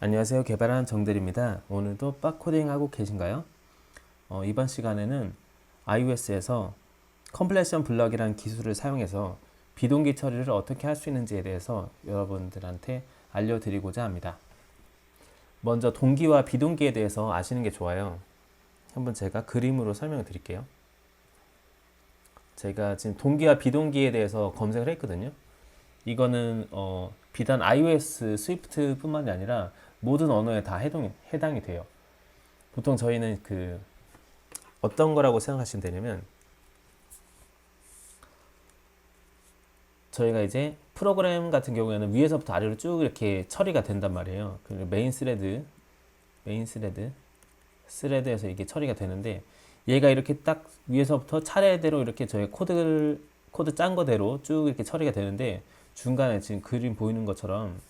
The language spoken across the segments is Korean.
안녕하세요. 개발한 정들입니다. 오늘도 빡코딩 하고 계신가요? 어, 이번 시간에는 iOS에서 컴플레션 블럭이라는 기술을 사용해서 비동기 처리를 어떻게 할 수 있는지에 대해서 여러분들한테 알려드리고자 합니다. 먼저 동기와 비동기에 대해서 아시는 게 좋아요. 한번 제가 그림으로 설명을 드릴게요. 제가 지금 동기와 비동기에 대해서 검색을 했거든요. 이거는 어, 비단 iOS 스위프트뿐만이 아니라 모든 언어에 다 해당, 해당이 돼요. 보통 저희는 그 어떤 거라고 생각하시면 되냐면 저희가 이제 프로그램 같은 경우에는 위에서부터 아래로 쭉 이렇게 처리가 된단 말이에요. 그 메인 스레드, 메인 스레드, 스레드에서 이게 처리가 되는데 얘가 이렇게 딱 위에서부터 차례대로 이렇게 저희 코드를 코드 짠 거대로 쭉 이렇게 처리가 되는데 중간에 지금 그림 보이는 것처럼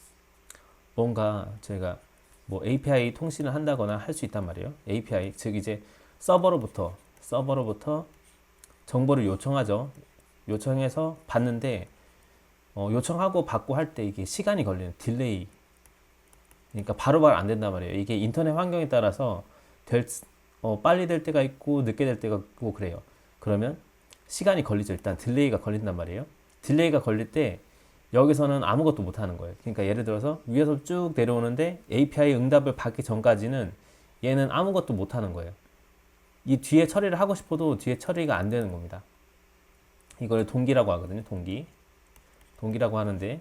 뭔가 저희가 뭐 API 통신을 한다거나 할 수 있단 말이에요. API 즉 이제 서버로부터 서버로부터 정보를 요청하죠. 요청해서 받는데 어, 요청하고 받고 할 때 이게 시간이 걸리는 딜레이. 그러니까 바로바로 안 된단 말이에요. 이게 인터넷 환경에 따라서 될, 어, 빨리 될 때가 있고 늦게 될 때가 있고 그래요. 그러면 시간이 걸리죠. 일단 딜레이가 걸린단 말이에요. 딜레이가 걸릴 때 여기서는 아무것도 못 하는 거예요. 그러니까 예를 들어서 위에서 쭉 내려오는데 API 응답을 받기 전까지는 얘는 아무것도 못 하는 거예요. 이 뒤에 처리를 하고 싶어도 뒤에 처리가 안 되는 겁니다. 이걸 동기라고 하거든요. 동기. 동기라고 하는데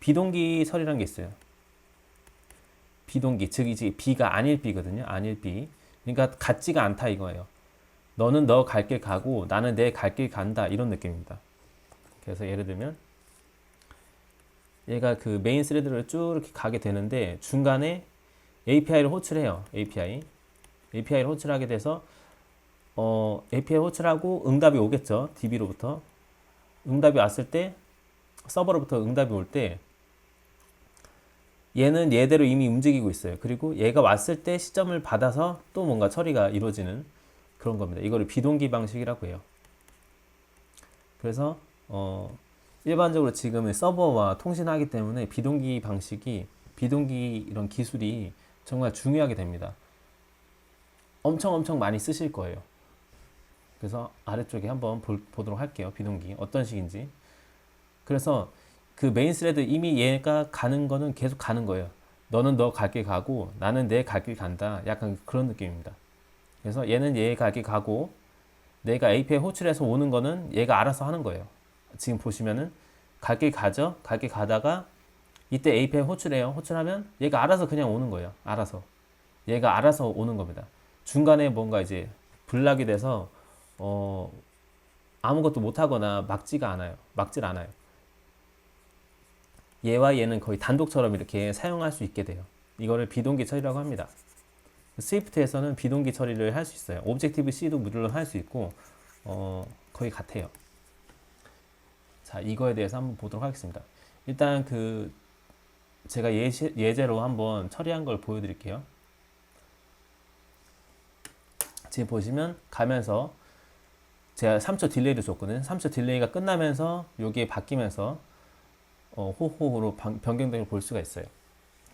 비동기 처리란 게 있어요. 비동기 즉 이제 B가 아닐 B거든요. 아닐 B. 그러니까 같지가 않다 이거예요. 너는 너 갈 길 가고 나는 내 갈 길 간다 이런 느낌입니다. 그래서 예를 들면 얘가 그 메인 스레드를 쭉 이렇게 가게 되는데 중간에 API를 호출해요. API. API를 호출하게 돼서 어, API 호출하고 응답이 오겠죠. DB로부터. 응답이 왔을 때 서버로부터 응답이 올 때 얘는 얘대로 이미 움직이고 있어요. 그리고 얘가 왔을 때 시점을 받아서 또 뭔가 처리가 이루어지는 그런 겁니다. 이거를 비동기 방식이라고 해요. 그래서 어, 일반적으로 지금은 서버와 통신하기 때문에 비동기 방식이 비동기 이런 기술이 정말 중요하게 됩니다. 엄청 엄청 많이 쓰실 거예요. 그래서 아래쪽에 한번 볼, 보도록 할게요. 비동기 어떤 식인지. 그래서 그 메인 스레드 이미 얘가 가는 거는 계속 가는 거예요. 너는 너 갈 길 가고 나는 내 갈 길 간다. 약간 그런 느낌입니다. 그래서 얘는 얘 갈 길 가고 내가 API 호출해서 오는 거는 얘가 알아서 하는 거예요. 지금 보시면은 갈 길 가죠. 갈 길 가다가 이때 API 호출해요. 호출하면 얘가 알아서 그냥 오는 거예요. 알아서. 얘가 알아서 오는 겁니다. 중간에 뭔가 이제 블락이 돼서 어 아무것도 못 하거나 막지가 않아요. 막질 않아요. 얘와 얘는 거의 단독처럼 이렇게 사용할 수 있게 돼요. 이거를 비동기 처리라고 합니다. 스위프트에서는 비동기 처리를 할 수 있어요. 오브젝티브 C도 물론 할 수 있고 어, 거의 같아요. 자, 이거에 대해서 한번 보도록 하겠습니다. 일단 그 제가 예시, 예제로 한번 처리한 걸 보여드릴게요. 지금 보시면 가면서 제가 3초 딜레이를 줬거든요. 3초 딜레이가 끝나면서 여기에 바뀌면서 어, 호호호로 변경됨을 볼 수가 있어요.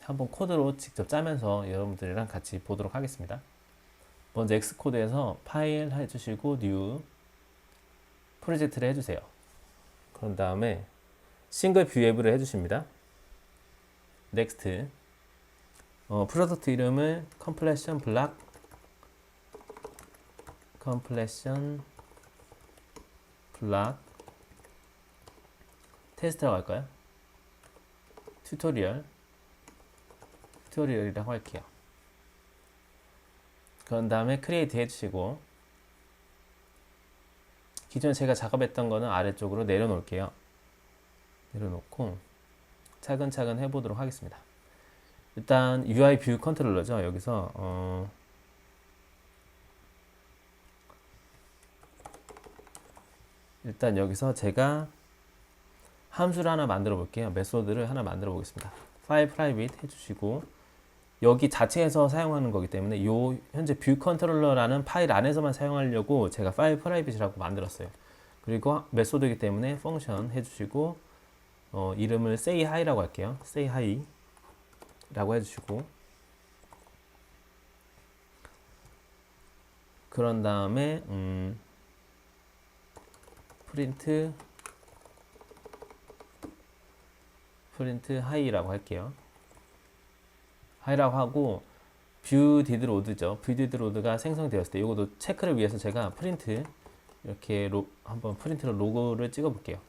한번 코드로 직접 짜면서 여러분들이랑 같이 보도록 하겠습니다. 먼저 엑스코드에서 파일 해주시고 뉴 프로젝트를 해주세요. 그런 다음에 싱글 뷰 앱을 해주십니다. 넥스트 어, 프로덕트 이름을 컴플레션 블락 컴플레션 블락 테스트라고 할까요? 튜토리얼 튜토리얼이라고 할게요. 그런 다음에 크리에이트 해주시고 기존에 제가 작업했던 거는 아래쪽으로 내려놓을게요. 내려놓고 차근차근 해보도록 하겠습니다. 일단 UI 뷰 컨트롤러죠. 여기서 어 일단 여기서 제가 함수를 하나 만들어 볼게요. 메소드를 하나 만들어 보겠습니다. 파일 프라이빗 해주시고 여기 자체에서 사용하는 거기 때문에 이 현재 뷰 컨트롤러라는 파일 안에서만 사용하려고 제가 파일 프라이빗이라고 만들었어요. 그리고 메소드이기 때문에 function 해주시고 어, 이름을 say hi라고 할게요. say hi라고 해주시고 그런 다음에 음, 프린트 프린트 hi라고 할게요. 하이라고 하고 뷰 디드 로드죠. 뷰 디드 로드가 생성되었을 때 이것도 체크를 위해서 제가 프린트 이렇게 로, 한번 프린트로 로고를 찍어 볼게요.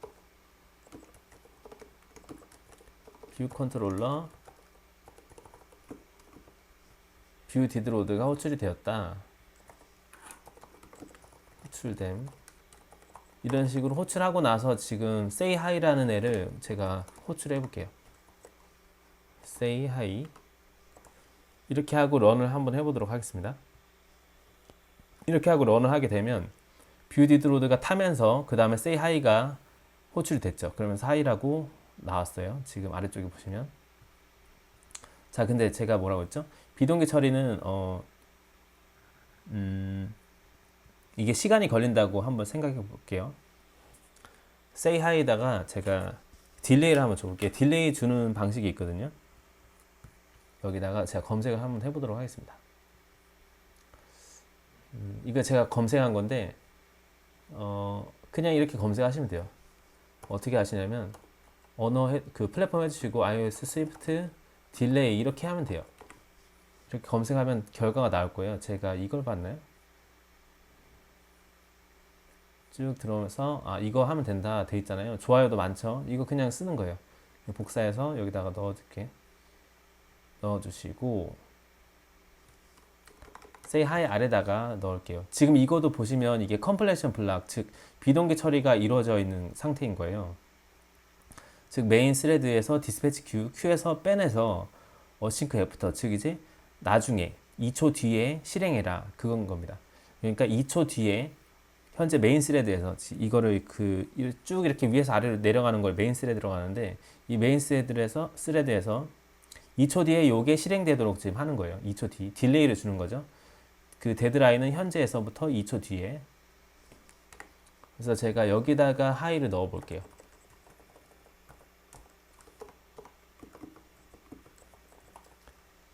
뷰 컨트롤러 뷰 디드 로드가 호출이 되었다. 호출됨. 이런 식으로 호출하고 나서 지금 say hi라는 애를 제가 호출해 볼게요. say hi. 이렇게 하고 런을 한번 해보도록 하겠습니다. 이렇게 하고 런을 하게 되면 뷰 디드로드가 타면서 그 다음에 say hi가 호출이 됐죠. 그러면서 hi라고 나왔어요. 지금 아래쪽에 보시면. 자, 근데 제가 뭐라고 했죠? 비동기 처리는 어, 음, 이게 시간이 걸린다고 한번 생각해 볼게요. say hi에다가 제가 딜레이를 한번 줘볼게요. 딜레이 주는 방식이 있거든요. 여기다가 제가 검색을 한번 해보도록 하겠습니다. 음, 이거 제가 검색한 건데 어, 그냥 이렇게 검색하시면 돼요. 어떻게 하시냐면 언어 해, 그 플랫폼 해주시고 iOS 스위프트 딜레이 이렇게 하면 돼요. 이렇게 검색하면 결과가 나올 거예요. 제가 이걸 봤나요? 쭉 들어오면서 아 이거 하면 된다 돼 있잖아요. 좋아요도 많죠. 이거 그냥 쓰는 거예요. 복사해서 여기다가 넣어줄게. 넣어주시고 say hi 아래다가 넣을게요. 지금 이거도 보시면 이게 컴플레이션 블락 즉 비동기 처리가 이루어져 있는 상태인 거예요. 즉 메인 스레드에서 디스패치 q q에서 빼내서 어싱크 애프터 즉 이제 나중에 2초 뒤에 실행해라 그건 겁니다. 그러니까 2초 뒤에 현재 메인 스레드에서 이거를 그 쭉 이렇게 위에서 아래로 내려가는 걸 메인 스레드로 가는데 이 메인 스레드에서 스레드에서 2초 뒤에 요게 실행되도록 지금 하는 거예요. 2초 뒤 딜레이를 주는 거죠. 그 데드라인은 현재에서부터 2초 뒤에 그래서 제가 여기다가 하이를 넣어 볼게요.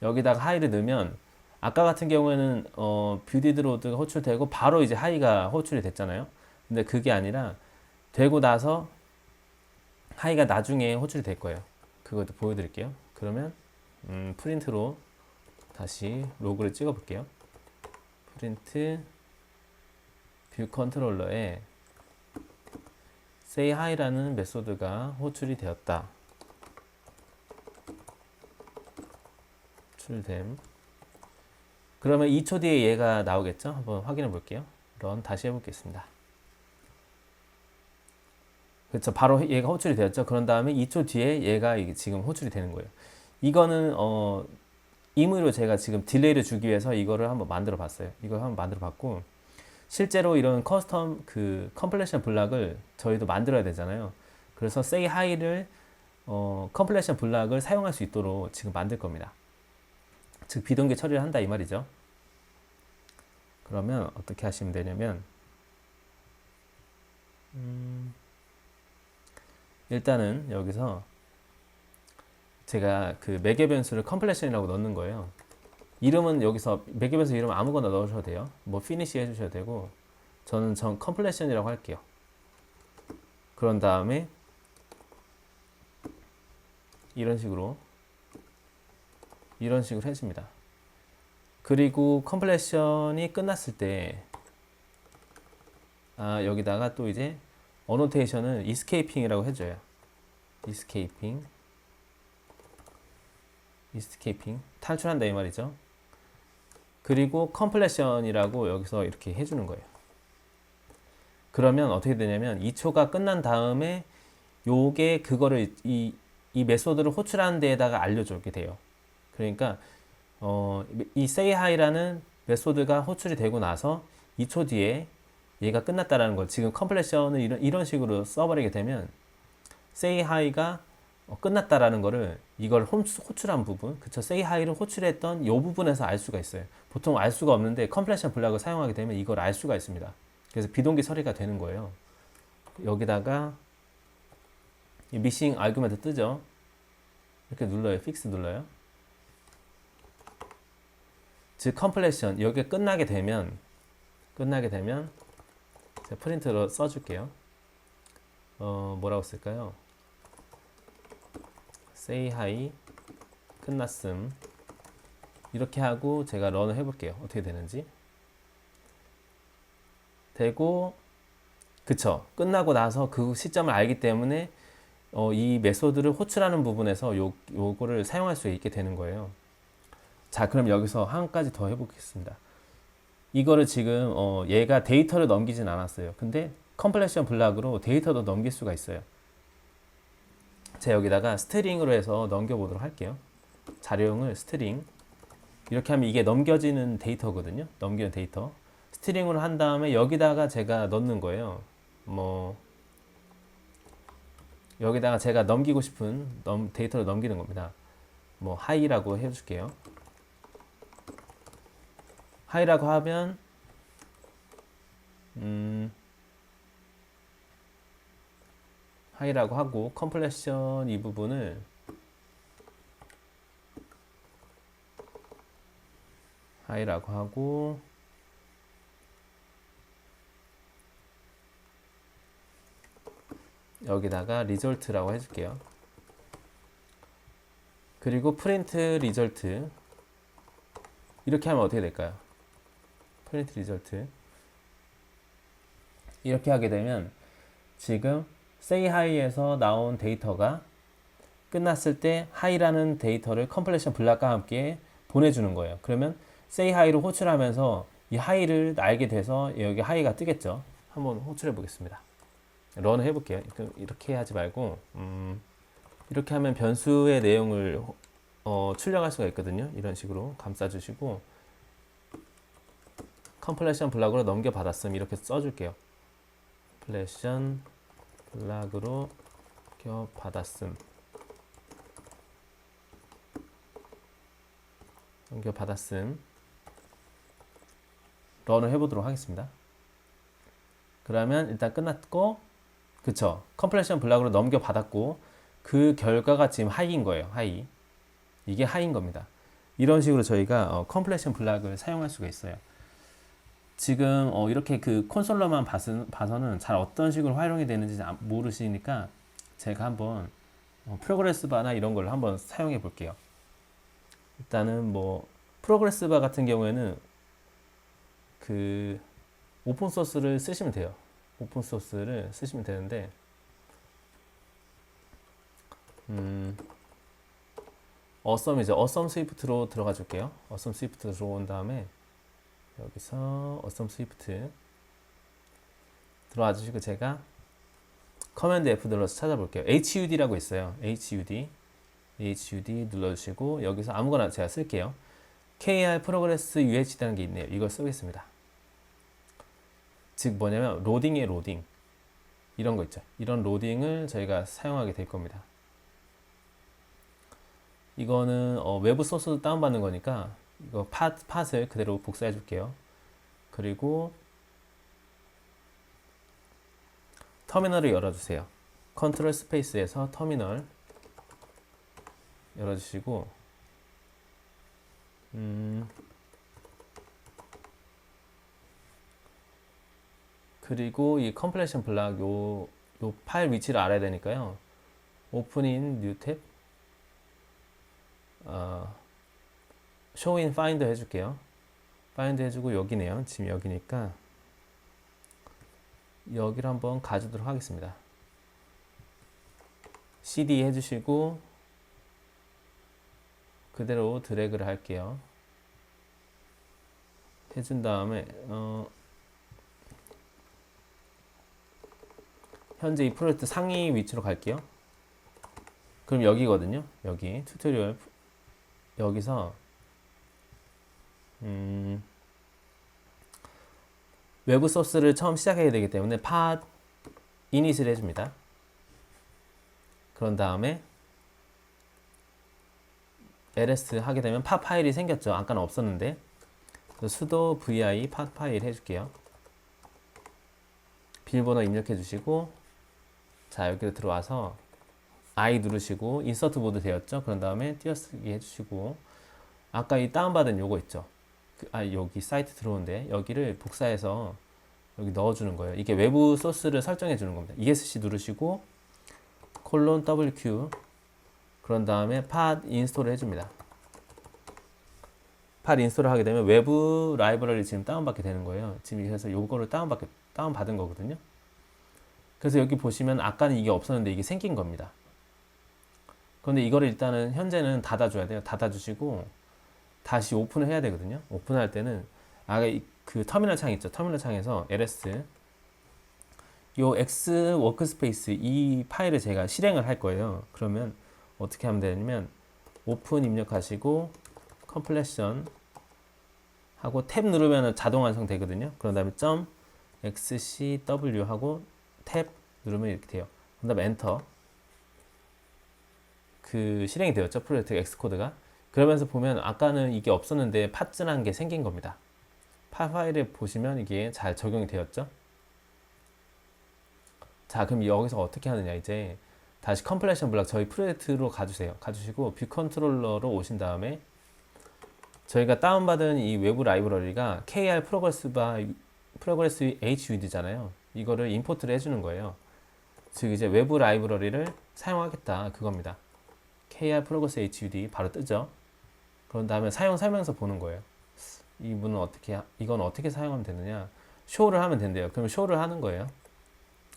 여기다가 하이를 넣으면 아까 같은 경우에는 어, 뷰디드로드가 호출되고 바로 이제 하이가 호출이 됐잖아요. 근데 그게 아니라 되고 나서 하이가 나중에 호출이 될 거예요. 그것도 보여드릴게요. 그러면 음, 프린트로 다시 로그를 찍어 볼게요. 프린트 뷰 컨트롤러에 say hi라는 메소드가 호출이 되었다. 출됨. 그러면 2초 뒤에 얘가 나오겠죠? 한번 확인해 볼게요. 런 다시 해보겠습니다. 그렇죠. 바로 얘가 호출이 되었죠. 그런 다음에 2초 뒤에 얘가 지금 호출이 되는 거예요. 이거는 어, 임의로 제가 지금 딜레이를 주기 위해서 이거를 한번 만들어 봤어요. 이걸 한번 만들어 봤고 실제로 이런 커스텀 그 컴플레이션 블락을 저희도 만들어야 되잖아요. 그래서 say hi를 어, 컴플레이션 블락을 사용할 수 있도록 지금 만들 겁니다. 즉 비동기 처리를 한다 이 말이죠. 그러면 어떻게 하시면 되냐면 음, 일단은 여기서 제가 그 매개 변수를 컴플레션이라고 넣는 거예요. 이름은 여기서 매개 변수 이름 아무거나 넣으셔도 돼요. 뭐 피니시 해주셔도 되고 저는 전 컴플레션이라고 할게요. 그런 다음에 이런 식으로 이런 식으로 해줍니다. 그리고 컴플레션이 끝났을 때 아, 여기다가 또 이제 어노테이션은 이스케이핑이라고 해줘요. 이스케이핑 이스케이핑 탈출한다 이 말이죠. 그리고 컴플레션이라고 여기서 이렇게 해주는 거예요. 그러면 어떻게 되냐면 2초가 끝난 다음에 요게 그거를 이, 이 메소드를 호출하는 데에다가 알려주게 돼요. 그러니까 어, 이 say hi라는 메소드가 호출이 되고 나서 2초 뒤에 얘가 끝났다라는 걸 지금 컴플레션을 이런, 이런 식으로 써버리게 되면 say hi가 어, 끝났다라는 거를 이걸 호출한 부분, 그쵸? say hi를 호출했던 이 부분에서 알 수가 있어요. 보통 알 수가 없는데 컴플레션 블락을 사용하게 되면 이걸 알 수가 있습니다. 그래서 비동기 처리가 되는 거예요. 여기다가 미싱 아규멘트 뜨죠? 이렇게 눌러요. 픽스 눌러요. 즉 컴플레션 여기가 끝나게 되면 끝나게 되면 프린트로 써줄게요. 어, 뭐라고 쓸까요? Say hi 끝났음 이렇게 하고 제가 런을 해볼게요. 어떻게 되는지 되고 그쵸 끝나고 나서 그 시점을 알기 때문에 어, 이 메소드를 호출하는 부분에서 요, 요거를 사용할 수 있게 되는 거예요. 자, 그럼 여기서 한 가지 더 해보겠습니다. 이거를 지금 어, 얘가 데이터를 넘기진 않았어요. 근데 컴플레션 블락으로 데이터도 넘길 수가 있어요. 제가 여기다가 스트링으로 해서 넘겨보도록 할게요. 자료용을 스트링 이렇게 하면 이게 넘겨지는 데이터거든요. 넘기는 데이터 스트링으로 한 다음에 여기다가 제가 넣는 거예요. 뭐 여기다가 제가 넘기고 싶은 넘, 데이터를 넘기는 겁니다. 뭐 하이라고 해줄게요. 하이라고 하면 음, 하이라고 하고 컴플레션 이 부분을 하이라고 하고 여기다가 리졸트라고 해줄게요. 그리고 프린트 리졸트 이렇게 하면 어떻게 될까요? 프린트 리졸트 이렇게 하게 되면 지금 say hi에서 나온 데이터가 끝났을 때 hi라는 데이터를 컴플레션 블락과 함께 보내주는 거예요. 그러면 say hi로 호출하면서 이 hi를 알게 돼서 여기 hi가 뜨겠죠. 한번 호출해 보겠습니다. 런 해볼게요. 그 이렇게 하지 말고 음, 이렇게 하면 변수의 내용을 어, 출력할 수가 있거든요. 이런 식으로 감싸주시고 컴플레션 블락으로 넘겨받았음 이렇게 써줄게요. 컴플레션 블 락으로 넘겨받았음. 넘겨받았음. 런을 해보도록 하겠습니다. 그러면 일단 끝났고 그쵸. 컴플레션 블락으로 넘겨 받았고 그 결과가 지금 하이인 거예요 하이. 이게 하이인 겁니다. 이런 식으로 저희가 어, 컴플레션 블락을 사용할 수가 있어요 지금 어, 이렇게 그 콘솔러만 봐서, 봐서는 잘 어떤 식으로 활용이 되는지 아- 모르시니까 제가 한번 어, 프로그레스 바나 이런 걸 한번 사용해 볼게요 일단은 뭐 프로그레스 바 같은 경우에는 그 오픈 소스를 쓰시면 돼요 오픈 소스를 쓰시면 되는데 음, 어썸이죠. 어썸 스위프트로 들어가 줄게요. 어썸 스위프트 들어온 다음에 여기서 어썸 스위프트 들어와 주시고 제가 커맨드 F 눌러서 찾아볼게요. HUD라고 있어요. HUD HUD 눌러주시고 여기서 아무거나 제가 쓸게요. KR 프로그레스 UHD라는 게 있네요. 이걸 쓰겠습니다. 즉 뭐냐면 로딩의 로딩 이런 거 있죠. 이런 로딩을 저희가 사용하게 될 겁니다. 이거는 어, 외부 소스 다운받는 거니까 이거 팟, 팟을 그대로 복사해 줄게요. 그리고 터미널을 열어주세요. 컨트롤 스페이스에서 터미널 열어주시고 음, 그리고 이 컴플레션 블락 요, 요 파일 위치를 알아야 되니까요. 오픈인 뉴 탭, 어, 쇼인 파인더 해줄게요. 파인드 해주고 여기네요. 지금 여기니까 여기를 한번 가주도록 하겠습니다. CD 해주시고 그대로 드래그를 할게요. 해준 다음에 어, 현재 이 프로젝트 상위 위치로 갈게요. 그럼 여기거든요. 여기 튜토리얼 여기서 음, 외부 소스를 처음 시작해야 되기 때문에 팟 이닛을 해줍니다. 그런 다음에 ls 하게 되면 팟 파일이 생겼죠. 아까는 없었는데 sudo vi 팟 파일 해줄게요. 비밀번호 입력해 주시고 자 여기로 들어와서 I 누르시고 인서트 모드 되었죠. 그런 다음에 띄어쓰기 해주시고 아까 이 다운받은 요거 있죠. 그, 아 여기 사이트 들어오는데 여기를 복사해서 여기 넣어주는 거예요. 이게 외부 소스를 설정해 주는 겁니다. ESC 누르시고 콜론 WQ 그런 다음에 팟 인스톨을 해줍니다. 팟 인스톨을 하게 되면 외부 라이브러리 지금 다운받게 되는 거예요. 지금 그래서 요거를 다운받게 다운받은 거거든요. 그래서 여기 보시면 아까는 이게 없었는데 이게 생긴 겁니다. 그런데 이거를 일단은 현재는 닫아줘야 돼요. 닫아주시고 다시 오픈을 해야 되거든요. 오픈할 때는 아까 이- 그 터미널 창 있죠. 터미널 창에서 ls 요 x 워크스페이스 이 파일을 제가 실행을 할 거예요. 그러면 어떻게 하면 되냐면 오픈 입력하시고 컴플레션 하고 탭 누르면 자동 완성되거든요. 그런 다음에 점 xcw 하고 탭 누르면 이렇게 돼요. 그 다음에 엔터 그 실행이 되었죠. 프로젝트 엑스코드가 그러면서 보면 아까는 이게 없었는데 팟즈라는 게 생긴 겁니다. 파 파일을 보시면 이게 잘 적용이 되었죠. 자, 그럼 여기서 어떻게 하느냐 이제 다시 컴플레이션 블락 저희 프로젝트로 가주세요. 가주시고 뷰 컨트롤러로 오신 다음에 저희가 다운받은 이 외부 라이브러리가 KR 프로그레스 바 프로그레스 HUD잖아요. 이거를 임포트를 해주는 거예요. 즉 이제 외부 라이브러리를 사용하겠다 그겁니다. KR 프로그레스 HUD 바로 뜨죠. 그런 다음에 사용 설명서 보는 거예요. 이분은 어떻게 하- 이건 어떻게 사용하면 되느냐? 쇼를 하면 된대요. 그럼 쇼를 하는 거예요.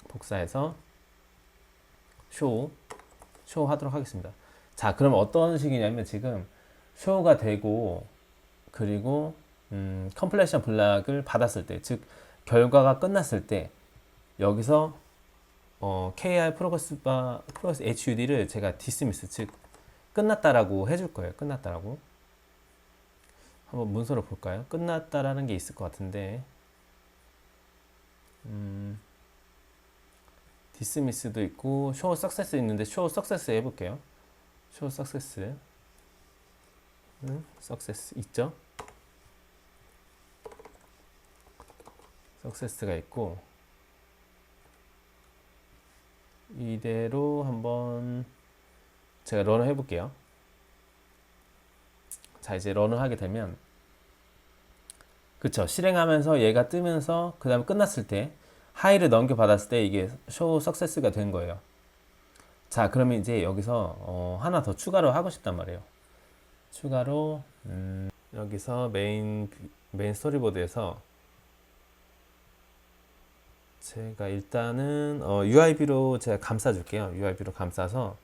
복사해서 쇼, 쇼 하도록 하겠습니다. 자, 그럼 어떤 식이냐면 지금 쇼가 되고 그리고 음, 컴플레이션 블락을 받았을 때, 즉 결과가 끝났을 때 여기서 어, KR 프로그레스 바 프로그레스 HUD를 제가 디스미스 즉 끝났다라고 해줄 거예요. 끝났다라고. 한번 문서로 볼까요? 끝났다라는 게 있을 것 같은데. 음, 디스미스도 있고 쇼 석세스 있는데 쇼 석세스 해볼게요. 쇼 석세스. 음, 석세스 있죠? 석세스가 있고 이대로 한번 제가 런을 해볼게요. 자 이제 런을 하게 되면 그쵸 실행하면서 얘가 뜨면서 그 다음에 끝났을 때 하이를 넘겨 받았을 때 이게 쇼 석세스가 된 거예요. 자 그러면 이제 여기서 어, 하나 더 추가로 하고 싶단 말이에요. 추가로 음, 여기서 메인 메인 스토리보드에서 제가 일단은 어, UIB로 제가 감싸 줄게요. UIB로 감싸서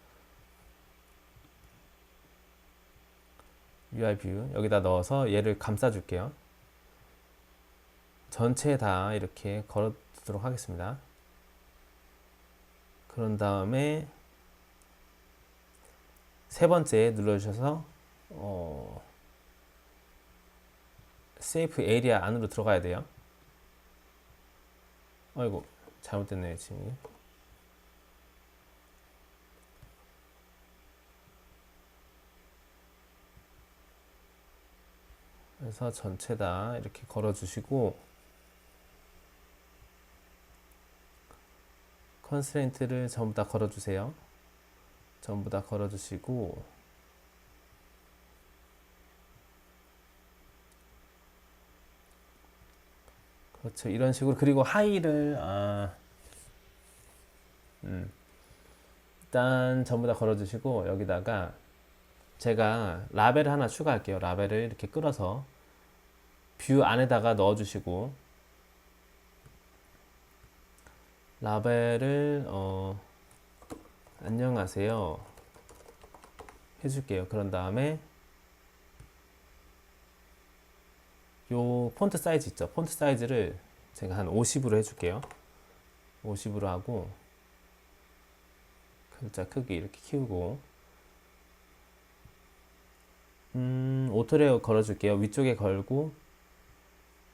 UIB 여기다 넣어서 얘를 감싸 줄게요. 전체 다 이렇게 걸어 두도록 하겠습니다. 그런 다음에 세 번째 눌러주셔서 어, 세이프 에리아 안으로 들어가야 돼요. 아이고 잘못됐네요 지금. 그래서 전체 다 이렇게 걸어주시고 컨스트레인트를 전부 다 걸어주세요. 전부 다 걸어주시고 그렇죠. 이런 식으로 그리고 하이를 아, 음, 일단 전부 다 걸어주시고 여기다가 제가 라벨을 하나 추가할게요. 라벨을 이렇게 끌어서 뷰 안에다가 넣어주시고 라벨을 어, 안녕하세요 해줄게요. 그런 다음에 요 폰트 사이즈 있죠. 폰트 사이즈를 제가 한 50으로 해줄게요. 50으로 하고 글자 크기 이렇게 키우고 음, 오토레어 걸어줄게요. 위쪽에 걸고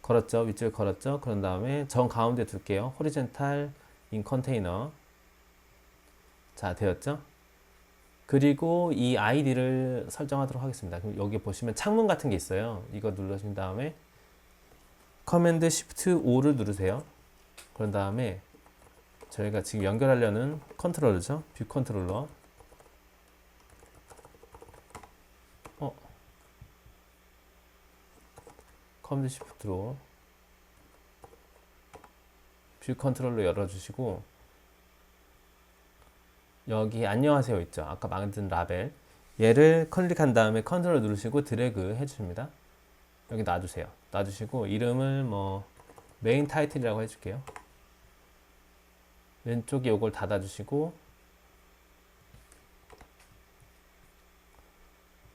걸었죠. 위쪽에 걸었죠. 그런 다음에 정 가운데 둘게요. 호리젠탈 인 컨테이너 자 되었죠. 그리고 이 아이디를 설정하도록 하겠습니다. 그럼 여기 보시면 창문 같은 게 있어요. 이거 누르신 다음에 커맨드 시프트 5를 누르세요. 그런 다음에 저희가 지금 연결하려는 컨트롤러죠. 뷰 컨트롤러. 커맨드 시프트로 뷰 컨트롤러 열어주시고 여기 안녕하세요 있죠? 아까 만든 라벨. 얘를 클릭한 다음에 컨트롤 누르시고 드래그 해주십니다. 여기 놔주세요. 놔주시고 이름을 뭐 메인 타이틀이라고 해줄게요. 왼쪽에 요걸 닫아주시고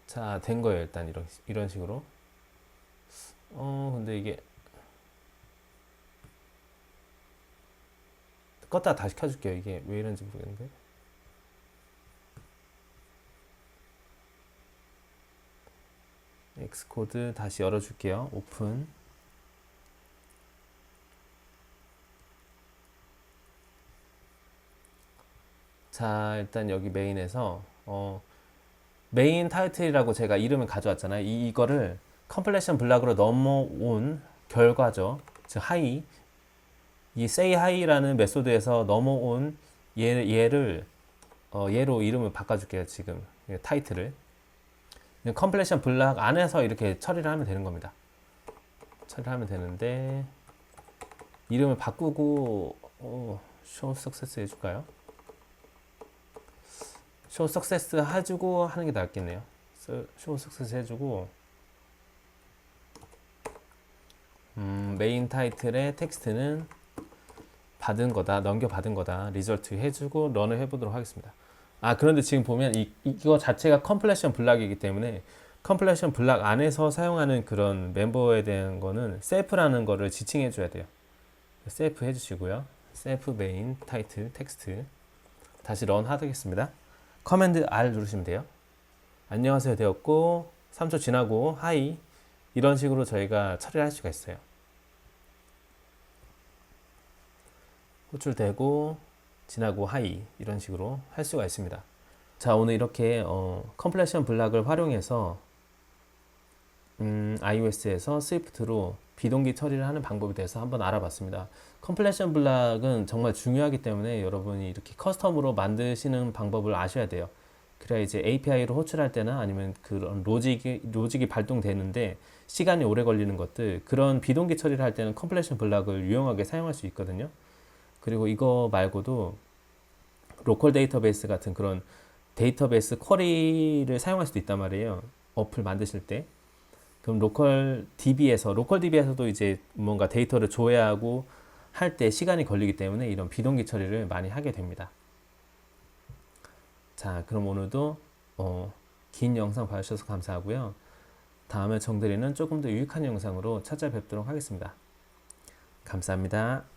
자 된 거예요 일단 이런 이런 식으로 어 근데 이게 껐다 다시 켜줄게요. 이게 왜 이런지 모르겠는데. 엑스코드 다시 열어줄게요. 오픈. 자 일단 여기 메인에서 어 메인 타이틀이라고 제가 이름을 가져왔잖아요. 이, 이거를 컴플레션 블락으로 넘어온 결과죠. 즉 하이. 이 say high라는 메소드에서 넘어온 얘, 얘를 어, 얘로 이름을 바꿔줄게요 지금. 이 타이틀을. 컴플레션 블락 안에서 이렇게 처리를 하면 되는 겁니다. 처리를 하면 되는데 이름을 바꾸고 어, show success 해줄까요? show success 해주고 하는 게 낫겠네요. show success 해주고 음, 메인 타이틀의 텍스트는 받은 거다, 넘겨 받은 거다, 리절트 해주고 런을 해보도록 하겠습니다. 아 그런데 지금 보면 이, 이거 자체가 컴플레션 블락이기 때문에 컴플레션 블락 안에서 사용하는 그런 멤버에 대한 거는 셀프라는 거를 지칭해 줘야 돼요. 셀프 해주시고요. 셀프 메인 타이틀 텍스트 다시 런 하겠습니다. 커맨드 R 누르시면 돼요. 안녕하세요 되었고 3초 지나고 하이 이런 식으로 저희가 처리를 할 수가 있어요. 호출되고 지나고 하이 이런 식으로 할 수가 있습니다. 자 오늘 이렇게 어, 컴플레션 블락을 활용해서 음, iOS에서 스위프트로 비동기 처리를 하는 방법에 대해서 한번 알아봤습니다. 컴플레션 블락은 정말 중요하기 때문에 여러분이 이렇게 커스텀으로 만드시는 방법을 아셔야 돼요. 그래야 이제 API로 호출할 때나 아니면 그런 로직이, 로직이 발동되는데 시간이 오래 걸리는 것들 그런 비동기 처리를 할 때는 컴플레션 블락을 유용하게 사용할 수 있거든요. 그리고 이거 말고도 로컬 데이터베이스 같은 그런 데이터베이스 쿼리를 사용할 수도 있단 말이에요. 어플 만드실 때. 그럼 로컬 DB에서 로컬 DB에서도 이제 뭔가 데이터를 조회하고 할 때 시간이 걸리기 때문에 이런 비동기 처리를 많이 하게 됩니다. 자, 그럼 오늘도 어, 긴 영상 봐주셔서 감사하고요. 다음에 정드리는 조금 더 유익한 영상으로 찾아뵙도록 하겠습니다. 감사합니다.